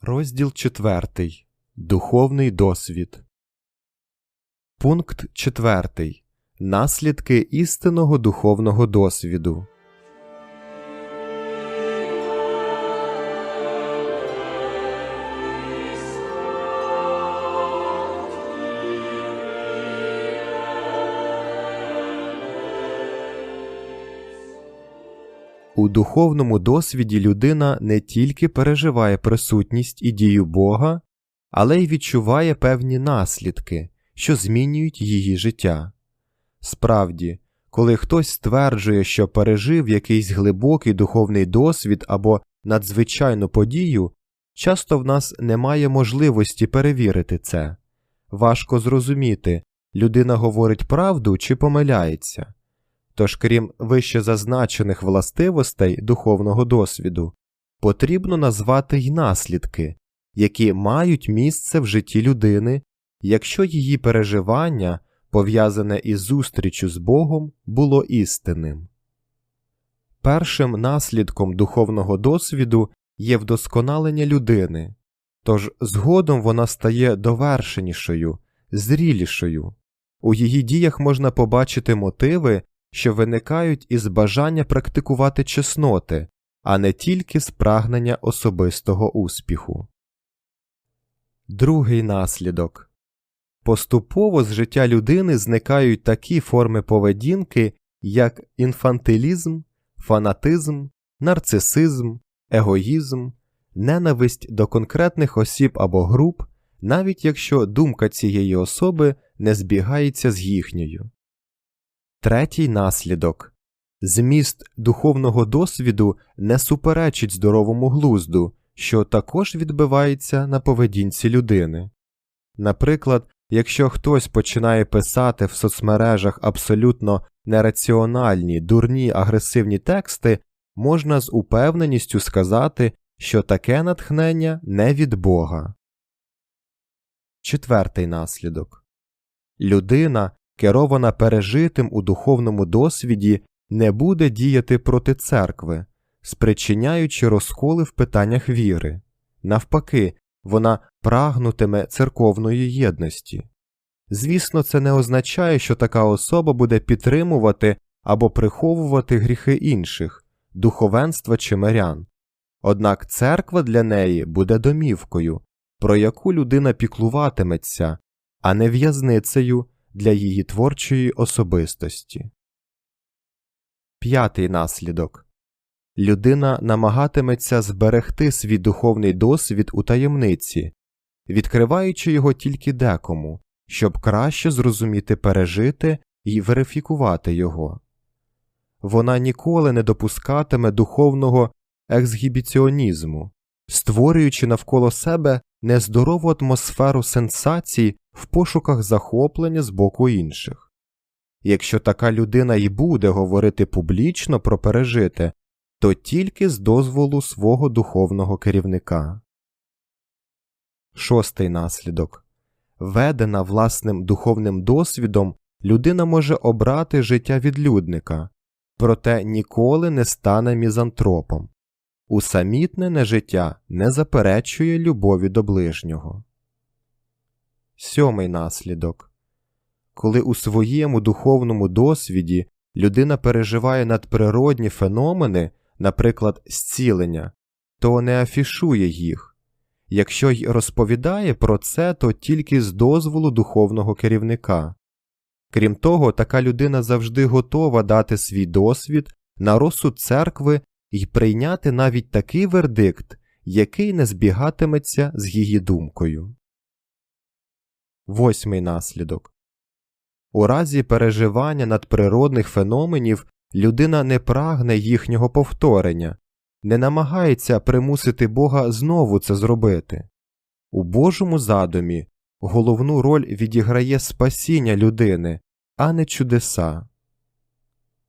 Розділ 4. Духовний досвід. Пункт 4. Наслідки істинного духовного досвіду. У духовному досвіді людина не тільки переживає присутність і дію Бога, але й відчуває певні наслідки, що змінюють її життя. Справді, коли хтось стверджує, що пережив якийсь глибокий духовний досвід або надзвичайну подію, часто в нас немає можливості перевірити це. Важко зрозуміти, людина говорить правду чи помиляється. Тож, крім вище зазначених властивостей духовного досвіду, потрібно назвати й наслідки, які мають місце в житті людини, якщо її переживання, пов'язане із зустрічю з Богом, було істинним. Першим наслідком духовного досвіду є вдосконалення людини, тож згодом вона стає довершенішою, зрілішою. У її діях можна побачити мотиви, що виникають із бажання практикувати чесноти, а не тільки з прагнення особистого успіху. Другий наслідок поступово з життя людини зникають такі форми поведінки, як інфантилізм, фанатизм, нарцисизм, егоїзм, ненависть до конкретних осіб або груп, навіть якщо думка цієї особи не збігається з їхньою. Третій наслідок зміст духовного досвіду не суперечить здоровому глузду, що також відбивається на поведінці людини. Наприклад, якщо хтось починає писати в соцмережах абсолютно нераціональні, дурні агресивні тексти, можна з упевненістю сказати, що таке натхнення не від Бога. Четвертий наслідок людина керована пережитим у духовному досвіді, не буде діяти проти церкви, спричиняючи розколи в питаннях віри. Навпаки, вона прагнутиме церковної єдності. Звісно, це не означає, що така особа буде підтримувати або приховувати гріхи інших, духовенства чи мирян. Однак церква для неї буде домівкою, про яку людина піклуватиметься, а не в'язницею, для її творчої особистості. П'ятий наслідок людина намагатиметься зберегти свій духовний досвід у таємниці, відкриваючи його тільки декому, щоб краще зрозуміти пережити і верифікувати його. Вона ніколи не допускатиме духовного ексгібіціонізму, створюючи навколо себе нездорову атмосферу сенсацій в пошуках захоплення з боку інших. Якщо така людина й буде говорити публічно про пережите, то тільки з дозволу свого духовного керівника. Шостий наслідок ведена власним духовним досвідом, людина може обрати життя відлюдника, проте ніколи не стане мізантропом. Усамітнене життя не заперечує любові до ближнього. Сьомий наслідок коли у своєму духовному досвіді людина переживає надприродні феномени, наприклад, зцілення, то не афішує їх. Якщо й розповідає про це, то тільки з дозволу духовного керівника. Крім того, така людина завжди готова дати свій досвід на розсуд церкви і прийняти навіть такий вердикт, який не збігатиметься з її думкою. Восьмий наслідок у разі переживання надприродних феноменів людина не прагне їхнього повторення, не намагається примусити Бога знову це зробити. У Божому задумі головну роль відіграє спасіння людини, а не чудеса.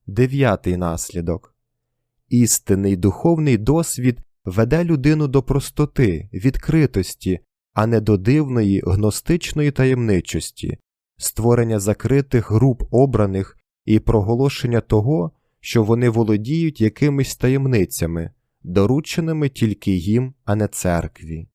Дев'ятий наслідок істинний духовний досвід веде людину до простоти, відкритості, а не до дивної гностичної таємничості, створення закритих груп обраних і проголошення того, що вони володіють якимись таємницями, дорученими тільки їм, а не церкві.